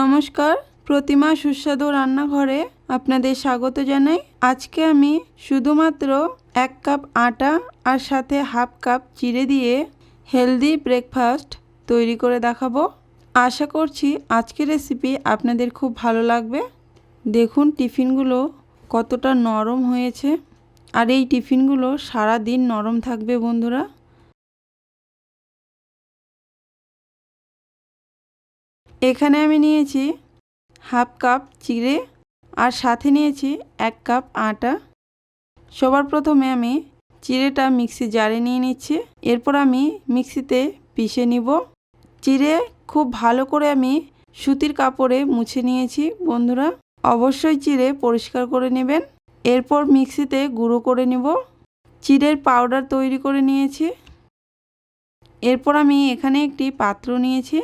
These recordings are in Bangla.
নমস্কার, প্রতিমা সুস্বাদু রান্নাঘরে আপনাদের স্বাগত জানাই। আজকে আমি শুধুমাত্র এক কাপ আটা আর সাথে হাফ কাপ চিড়ে দিয়ে হেলদি ব্রেকফাস্ট তৈরি করে দেখাবো। আশা করছি আজকের রেসিপি আপনাদের খুব ভালো লাগবে। দেখুন টিফিনগুলো কতটা নরম হয়েছে। আর এই টিফিনগুলো সারা দিন নরম থাকবে বন্ধুরা। এখানে আমি নিয়েছি হাফ কাপ চিড়ে আর সাথে নিয়েছি এক কাপ আটা। সবার প্রথমে আমি চিড়েটা মিক্সি জারে নিয়ে নিচ্ছি। এরপর আমি মিক্সিতে পিষে নিব। চিড়ে খুব ভালো করে আমি সুতির কাপড়ে মুছে নিয়েছি, বন্ধুরা। অবশ্যই চিড়ে পরিষ্কার করে নেবেন। এরপর মিক্সিতে গুঁড়ো করে নিব। চিড়ের পাউডার তৈরি করে নিয়েছি। এরপর আমি এখানে একটি পাত্র নিয়েছি।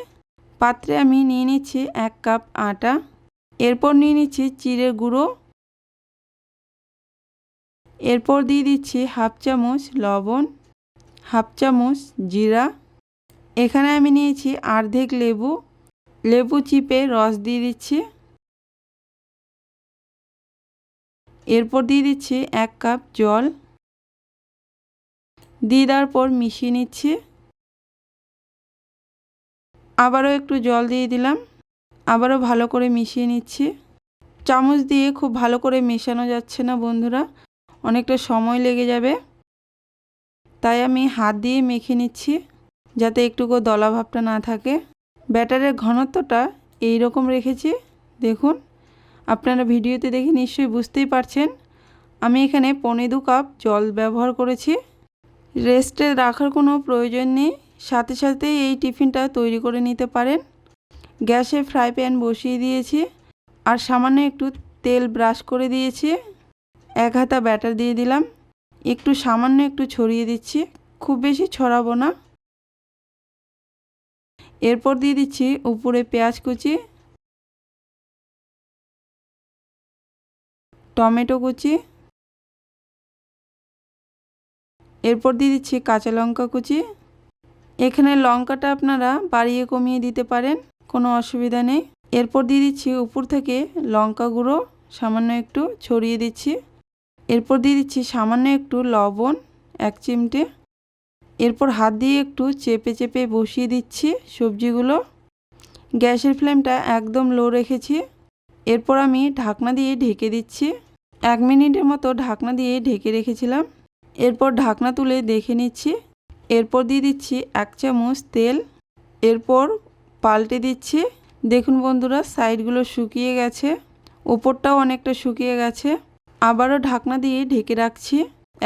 পাত্রে আমি নিয়ে নিচ্ছি এক কাপ আটা। এরপর নিয়ে নিচ্ছি চিড়ের গুঁড়ো। এরপর দিয়ে দিচ্ছি হাফ চামচ লবণ, হাফ চামচ জিরা। এখানে আমি নিয়েছি অর্ধেক লেবু। লেবু চিপে রস দিয়ে দিচ্ছি। এরপর দিয়ে দিচ্ছি এক কাপ জল। দিয়ে দেওয়ার পর মিশিয়ে নিচ্ছি। আবারও একটু জল দিয়ে দিলাম। আবারও ভালো করে মিশিয়ে নিচ্ছি। চামচ দিয়ে খুব ভালো করে মেশানো যাচ্ছে না বন্ধুরা, অনেকটা সময় লেগে যাবে। তাই আমি হাত দিয়ে মেখে নিচ্ছি যাতে একটুকু দলা ভাবটা না থাকে। ব্যাটারের ঘনত্বটা এই রকম রেখেছি, দেখুন। আপনারা ভিডিওতে দেখে নিশ্চয়ই বুঝতেই পারছেন, আমি এখানে পনে দু কাপ জল ব্যবহার করেছি। রেস্টে রাখার কোনো প্রয়োজন নেই। সাথে সাথে এই টিফিনটা তৈরি করে নিতে পারেন। গ্যাসে ফ্রাই প্যান বসিয়ে দিয়েছি আর সামান্য একটু তেল ব্রাশ করে দিয়েছি। এক হাতা ব্যাটার দিয়ে দিলাম। একটু সামান্য একটু ছড়িয়ে দিচ্ছি। খুব বেশি ছড়াবো না। এরপর দিয়ে দিচ্ছি উপরে পেঁয়াজ কুচি, টমেটো কুচি, এরপর দিয়ে দিচ্ছি কাঁচা লঙ্কা কুচি এখানে লঙ্কাটা আপনারা বাড়িয়ে কমিয়ে দিতে পারেন, কোনো অসুবিধা নেই। এরপর দিয়ে দিচ্ছি উপর থেকে লঙ্কা গুঁড়ো, সামান্য একটু ছড়িয়ে দিচ্ছি। এরপর দিয়ে দিচ্ছি সামান্য একটু লবণ, এক চিমটে। এরপর হাত দিয়ে একটু চেপে চেপে বসিয়ে দিচ্ছি সবজিগুলো। গ্যাসের ফ্লেমটা একদম লো রেখেছি। এরপর আমি ঢাকনা দিয়ে ঢেকে দিচ্ছি। এক মিনিটের মতো ঢাকনা দিয়ে ঢেকে রেখেছিলাম। এরপর ঢাকনা তুলে দেখে নিচ্ছি। এরপর দিয়ে দিচ্ছি এক চামচ তেল। এরপর পাল্টে দিচ্ছি। দেখুন বন্ধুরা, সাইডগুলো শুকিয়ে গেছে। ওপরটাও অনেকটা শুকিয়ে গেছে। আবারও ঢাকনা দিয়ে ঢেকে রাখছি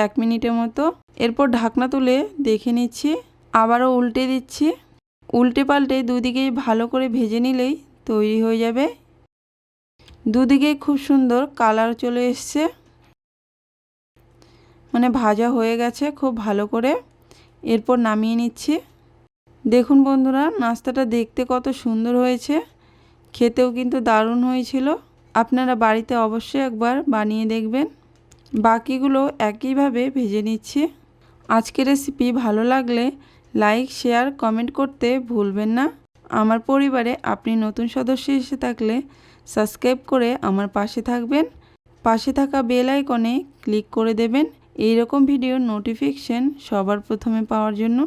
এক মিনিটের মতো। এরপর ঢাকনা তুলে দেখে নিচ্ছি। আবারও উল্টে দিচ্ছি। উল্টে পাল্টে দুদিকেই ভালো করে ভেজে নিলেই তৈরি হয়ে যাবে। দুদিকেই খুব সুন্দর কালার চলে এসছে। মানে ভাজা হয়ে গেছে খুব ভালো করে। এরপর নামিয়ে নিচ্ছি। দেখুন বন্ধুরা, নাস্তাটা দেখতে কত সুন্দর হয়েছে। খেতেও কিন্তু দারুণ হয়েছিল। আপনারা বাড়িতে অবশ্যই একবার বানিয়ে দেখবেন। বাকিগুলো একইভাবে ভেজে নিচ্ছি। আজকের রেসিপি ভালো লাগলে লাইক শেয়ার কমেন্ট করতে ভুলবেন না। আমার পরিবারে আপনি নতুন সদস্য এসে থাকলে সাবস্ক্রাইব করে আমার পাশে থাকবেন। পাশে থাকা বেল আইকনে ক্লিক করে দেবেন। এই রকম ভিডিওর নোটিফিকেশান সবার প্রথমে পাওয়ার জন্য